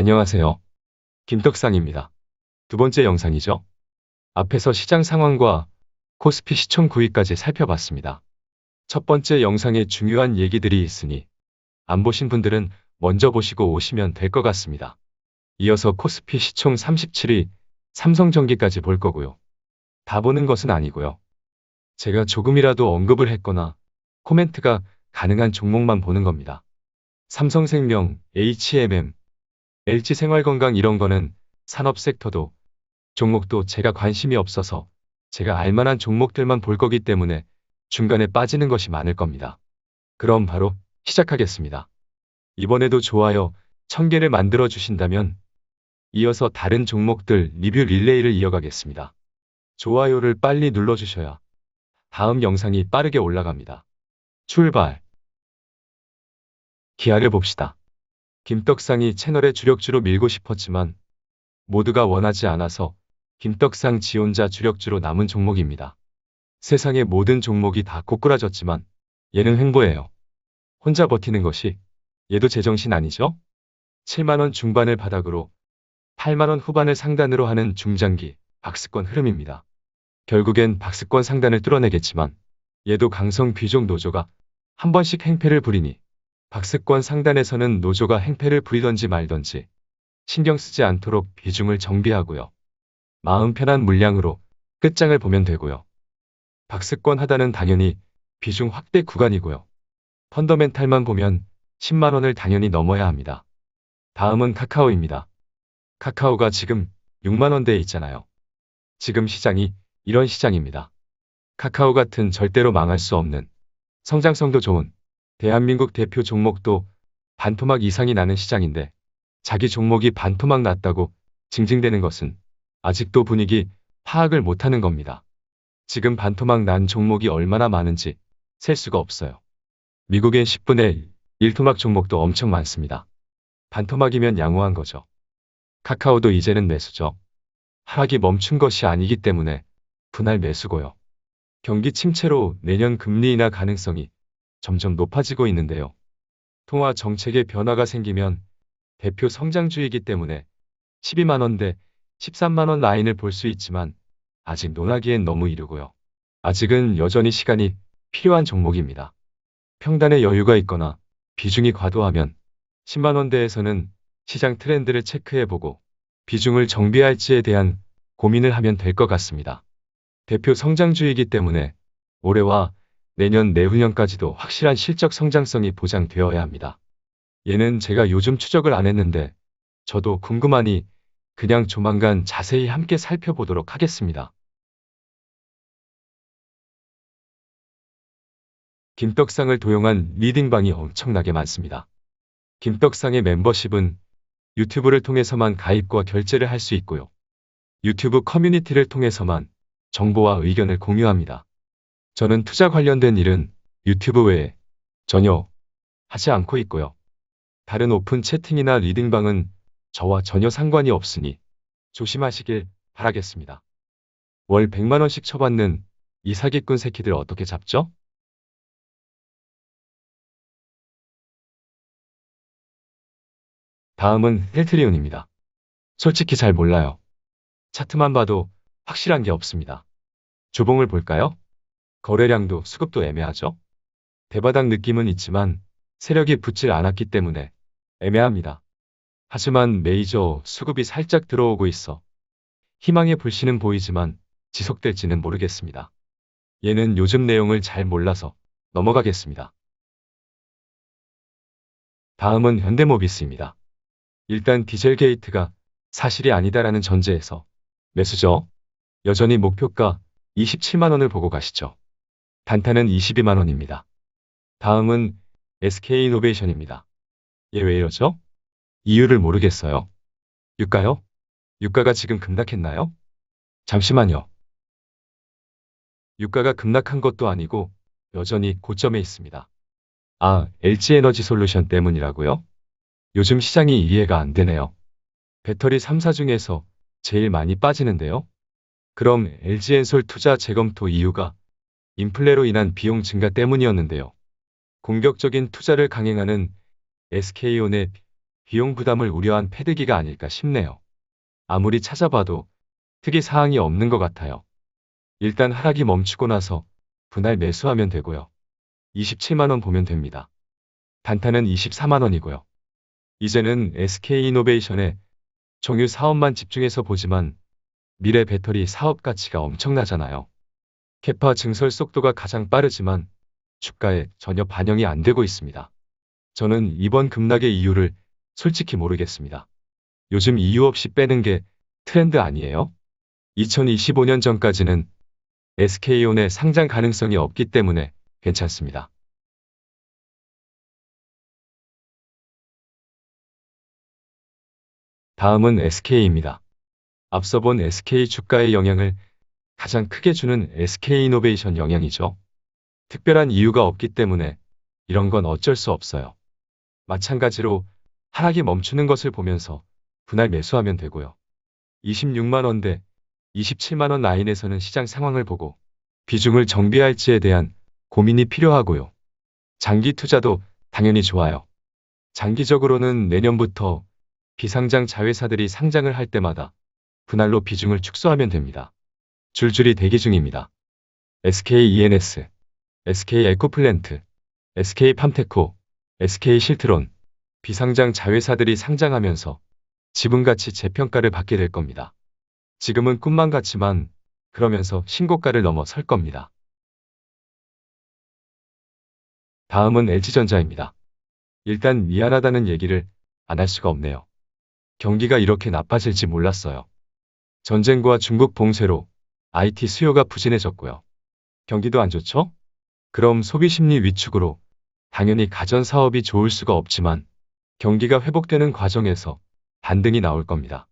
안녕하세요. 김떡상입니다. 두 번째 영상이죠. 앞에서 시장 상황과 코스피 시총 구위까지 살펴봤습니다. 첫 번째 영상에 중요한 얘기들이 있으니 안 보신 분들은 먼저 보시고 오시면 될 것 같습니다. 이어서 코스피 시총 37위 삼성전기까지 볼 거고요. 다 보는 것은 아니고요. 제가 조금이라도 언급을 했거나 코멘트가 가능한 종목만 보는 겁니다. 삼성생명, HMM, LG생활건강 이런 거는 산업 섹터도 종목도 제가 관심이 없어서 제가 알만한 종목들만 볼 거기 때문에 중간에 빠지는 것이 많을 겁니다. 그럼 바로 시작하겠습니다. 이번에도 좋아요 1000개를 만들어 주신다면 이어서 다른 종목들 리뷰 릴레이를 이어가겠습니다. 좋아요를 빨리 눌러주셔야 다음 영상이 빠르게 올라갑니다. 출발! 기아를 봅시다. 김떡상이 채널의 주력주로 밀고 싶었지만 모두가 원하지 않아서 김떡상 지 혼자 주력주로 남은 종목입니다. 세상의 모든 종목이 다 고꾸라졌지만 얘는 횡보예요. 혼자 버티는 것이 얘도 제정신 아니죠? 7만원 중반을 바닥으로 8만원 후반을 상단으로 하는 중장기 박스권 흐름입니다. 결국엔 박스권 상단을 뚫어내겠지만 얘도 강성 비종 노조가 한 번씩 행패를 부리니 박스권 상단에서는 노조가 행패를 부리던지 말던지 신경 쓰지 않도록 비중을 정비하고요. 마음 편한 물량으로 끝장을 보면 되고요. 박스권 하단은 당연히 비중 확대 구간이고요. 펀더멘탈만 보면 10만원을 당연히 넘어야 합니다. 다음은 카카오입니다. 카카오가 지금 6만원대에 있잖아요. 지금 시장이 이런 시장입니다. 카카오 같은 절대로 망할 수 없는 성장성도 좋은 대한민국 대표 종목도 반토막 이상이 나는 시장인데 자기 종목이 반토막 났다고 징징대는 것은 아직도 분위기 파악을 못하는 겁니다. 지금 반토막 난 종목이 얼마나 많은지 셀 수가 없어요. 미국의 10분의 1 토막 종목도 엄청 많습니다. 반토막이면 양호한 거죠. 카카오도 이제는 매수죠. 하락이 멈춘 것이 아니기 때문에 분할 매수고요. 경기 침체로 내년 금리 인하 가능성이 점점 높아지고 있는데요. 통화 정책의 변화가 생기면 대표 성장주이기 때문에 12만원대, 13만원 라인을 볼 수 있지만 아직 논하기엔 너무 이르고요. 아직은 여전히 시간이 필요한 종목입니다. 평단에 여유가 있거나 비중이 과도하면 10만원대에서는 시장 트렌드를 체크해보고 비중을 정비할지에 대한 고민을 하면 될 것 같습니다. 대표 성장주이기 때문에 올해와 내년 내후년까지도 확실한 실적 성장성이 보장되어야 합니다. 얘는 제가 요즘 추적을 안 했는데 저도 궁금하니 그냥 조만간 자세히 함께 살펴보도록 하겠습니다. 김떡상을 도용한 리딩방이 엄청나게 많습니다. 김떡상의 멤버십은 유튜브를 통해서만 가입과 결제를 할 수 있고요. 유튜브 커뮤니티를 통해서만 정보와 의견을 공유합니다. 저는 투자 관련된 일은 유튜브 외에 전혀 하지 않고 있고요. 다른 오픈 채팅이나 리딩방은 저와 전혀 상관이 없으니 조심하시길 바라겠습니다. 월 100만원씩 쳐받는 이 사기꾼 새끼들 어떻게 잡죠? 다음은 헬트리온입니다. 솔직히 잘 몰라요. 차트만 봐도 확실한 게 없습니다. 주봉을 볼까요? 거래량도 수급도 애매하죠? 대바닥 느낌은 있지만 세력이 붙질 않았기 때문에 애매합니다. 하지만 메이저 수급이 살짝 들어오고 있어 희망의 불씨는 보이지만 지속될지는 모르겠습니다. 얘는 요즘 내용을 잘 몰라서 넘어가겠습니다. 다음은 현대모비스입니다. 일단 디젤 게이트가 사실이 아니다라는 전제에서 매수죠. 여전히 목표가 27만원을 보고 가시죠. 단타는 22만원입니다. 다음은 SK이노베이션입니다. 얘 왜 이러죠? 이유를 모르겠어요. 유가요? 유가가 지금 급락했나요? 잠시만요. 유가가 급락한 것도 아니고 여전히 고점에 있습니다. 아, LG에너지 솔루션 때문이라고요? 요즘 시장이 이해가 안 되네요. 배터리 3사 중에서 제일 많이 빠지는데요. 그럼 LG엔솔 투자 재검토 이유가 인플레로 인한 비용 증가 때문이었는데요. 공격적인 투자를 강행하는 SK온의 비용 부담을 우려한 패드기가 아닐까 싶네요. 아무리 찾아봐도 특이 사항이 없는 것 같아요. 일단 하락이 멈추고 나서 분할 매수하면 되고요. 27만원 보면 됩니다. 단타는 24만원이고요. 이제는 SK이노베이션의 정유 사업만 집중해서 보지만 미래 배터리 사업 가치가 엄청나잖아요. 캐파 증설 속도가 가장 빠르지만 주가에 전혀 반영이 안 되고 있습니다. 저는 이번 급락의 이유를 솔직히 모르겠습니다. 요즘 이유 없이 빼는 게 트렌드 아니에요? 2025년 전까지는 SK온의 상장 가능성이 없기 때문에 괜찮습니다. 다음은 SK입니다. 앞서 본 SK 주가의 영향을 가장 크게 주는 SK이노베이션 영향이죠. 특별한 이유가 없기 때문에 이런 건 어쩔 수 없어요. 마찬가지로 하락이 멈추는 것을 보면서 분할 매수하면 되고요. 26만원대, 27만원 라인에서는 시장 상황을 보고 비중을 정비할지에 대한 고민이 필요하고요. 장기 투자도 당연히 좋아요. 장기적으로는 내년부터 비상장 자회사들이 상장을 할 때마다 분할로 비중을 축소하면 됩니다. 줄줄이 대기 중입니다. SK ENS, SK 에코플랜트, SK 팜테코, SK 실트론, 비상장 자회사들이 상장하면서 지분가치 재평가를 받게 될 겁니다. 지금은 꿈만 같지만 그러면서 신고가를 넘어 설 겁니다. 다음은 LG전자입니다. 일단 미안하다는 얘기를 안 할 수가 없네요. 경기가 이렇게 나빠질지 몰랐어요. 전쟁과 중국 봉쇄로 IT 수요가 부진해졌고요. 경기도 안 좋죠? 그럼 소비 심리 위축으로 당연히 가전 사업이 좋을 수가 없지만 경기가 회복되는 과정에서 반등이 나올 겁니다.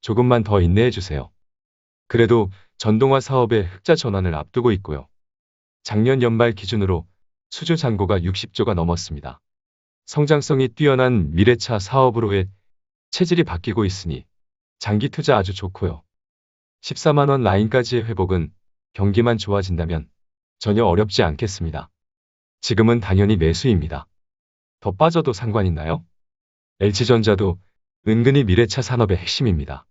조금만 더 인내해 주세요. 그래도 전동화 사업의 흑자 전환을 앞두고 있고요. 작년 연말 기준으로 수주 잔고가 60조가 넘었습니다. 성장성이 뛰어난 미래차 사업으로의 체질이 바뀌고 있으니 장기 투자 아주 좋고요. 14만원 라인까지의 회복은 경기만 좋아진다면 전혀 어렵지 않겠습니다. 지금은 당연히 매수입니다. 더 빠져도 상관있나요? LG전자도 은근히 미래차 산업의 핵심입니다.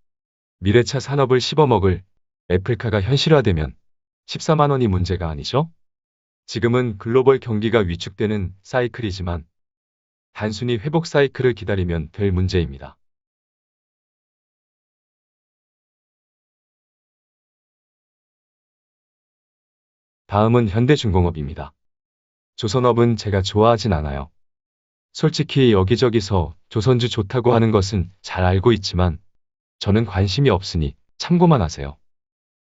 미래차 산업을 씹어먹을 애플카가 현실화되면 14만원이 문제가 아니죠? 지금은 글로벌 경기가 위축되는 사이클이지만 단순히 회복 사이클을 기다리면 될 문제입니다. 다음은 현대중공업입니다. 조선업은 제가 좋아하진 않아요. 솔직히 여기저기서 조선주 좋다고 하는 것은 잘 알고 있지만 저는 관심이 없으니 참고만 하세요.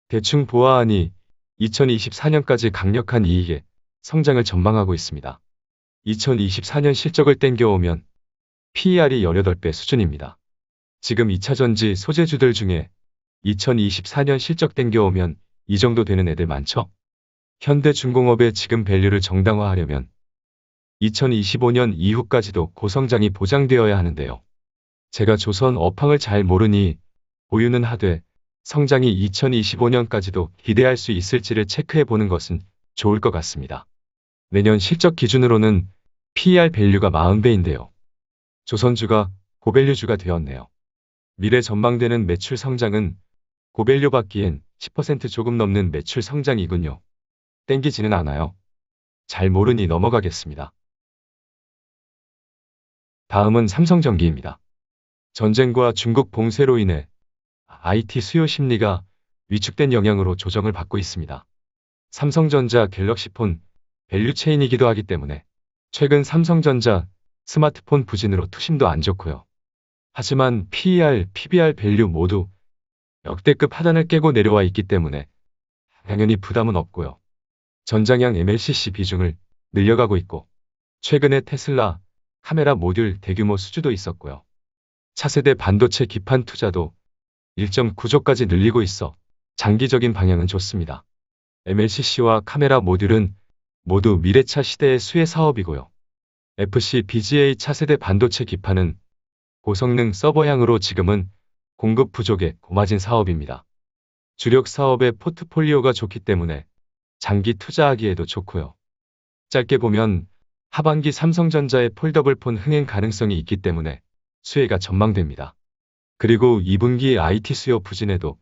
대충 보아하니 2024년까지 강력한 이익에 성장을 전망하고 있습니다. 2024년 실적을 땡겨오면 PER이 18배 수준입니다. 지금 2차전지 소재주들 중에 2024년 실적 땡겨오면 이 정도 되는 애들 많죠? 현대중공업의 지금 밸류를 정당화하려면 2025년 이후까지도 고성장이 보장되어야 하는데요. 제가 조선 업황을 잘 모르니 보유는 하되 성장이 2025년까지도 기대할 수 있을지를 체크해 보는 것은 좋을 것 같습니다. 내년 실적 기준으로는 PER 밸류가 40배인데요. 조선주가 고밸류주가 되었네요. 미래 전망되는 매출 성장은 고밸류 받기엔 10% 조금 넘는 매출 성장이군요. 땡기지는 않아요. 잘 모르니 넘어가겠습니다. 다음은 삼성전기입니다. 전쟁과 중국 봉쇄로 인해 IT 수요 심리가 위축된 영향으로 조정을 받고 있습니다. 삼성전자 갤럭시폰 밸류체인이기도 하기 때문에 최근 삼성전자 스마트폰 부진으로 투심도 안 좋고요. 하지만 PER, PBR 밸류 모두 역대급 하단을 깨고 내려와 있기 때문에 당연히 부담은 없고요. 전장형 MLCC 비중을 늘려가고 있고 최근에 테슬라 카메라 모듈 대규모 수주도 있었고요. 차세대 반도체 기판 투자도 1.9조까지 늘리고 있어 장기적인 방향은 좋습니다. MLCC와 카메라 모듈은 모두 미래차 시대의 수혜 사업이고요. FC BGA 차세대 반도체 기판은 고성능 서버향으로 지금은 공급 부족에 고마진 사업입니다. 주력 사업의 포트폴리오가 좋기 때문에 장기 투자하기에도 좋고요. 짧게 보면 하반기 삼성전자의 폴더블폰 흥행 가능성이 있기 때문에 수혜가 전망됩니다. 그리고 2분기 IT 수요 부진에도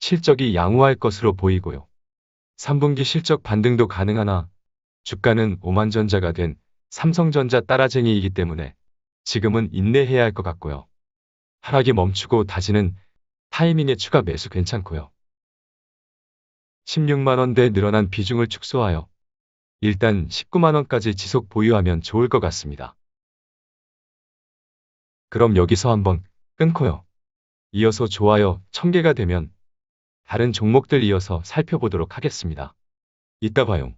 실적이 양호할 것으로 보이고요. 3분기 실적 반등도 가능하나 주가는 오만전자가 된 삼성전자 따라쟁이이기 때문에 지금은 인내해야 할 것 같고요. 하락이 멈추고 다지는 타이밍에 추가 매수 괜찮고요. 16만원대 늘어난 비중을 축소하여 일단 19만원까지 지속 보유하면 좋을 것 같습니다. 그럼 여기서 한번 끊고요. 이어서 좋아요 1000개가 되면 다른 종목들 이어서 살펴보도록 하겠습니다. 이따 봐요.